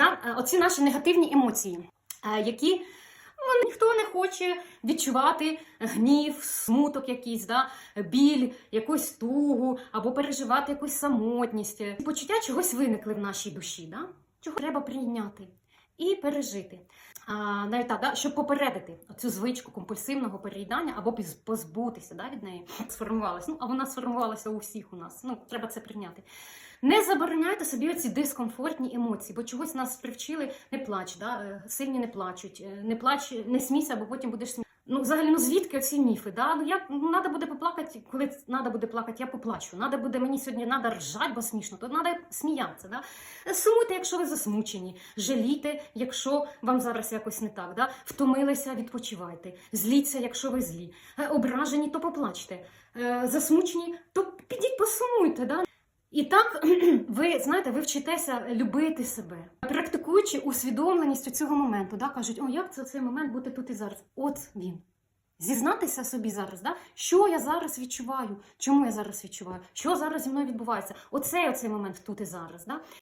да, е, оці наші негативні емоції, е, які ну, ніхто не хоче відчувати гнів, смуток якийсь, да, біль, якусь тугу або переживати якусь самотність. Почуття чогось виникли в нашій душі, да? чого треба прийняти і пережити. А, навіть так, да, щоб попередити цю звичку компульсивного переїдання або позбутися да, від неї, сформувалася. Ну, а вона сформувалася у всіх у нас. Ну, треба це прийняти. Не забороняйте собі оці дискомфортні емоції, бо чогось нас привчили не плач, да? е, сильні не плачуть, е, не плач, не смійся, бо потім будеш сміятися. Ну, взагалі, ну звідки оці міфи? Да? Ну, як ну, треба буде поплакати, коли треба буде плакати, я поплачу. Надо буде мені сьогодні надо ржать, бо смішно, то треба сміятися. Да? Сумуйте, якщо ви засмучені, жалійте, якщо вам зараз якось не так. Да? Втомилися, відпочивайте. Зліться, якщо ви злі. Е, Ображені, то поплачте. Е, Засмучені, то підіть посумуйте. Да? І так ви знаєте, ви вчитеся любити себе, практикуючи усвідомленість цього моменту, да, кажуть, о, як це цей момент бути тут і зараз? От він. Зізнатися собі зараз, да? що я зараз відчуваю, чому я зараз відчуваю, що зараз зі мною відбувається. Оцей оцей момент тут і зараз. Да?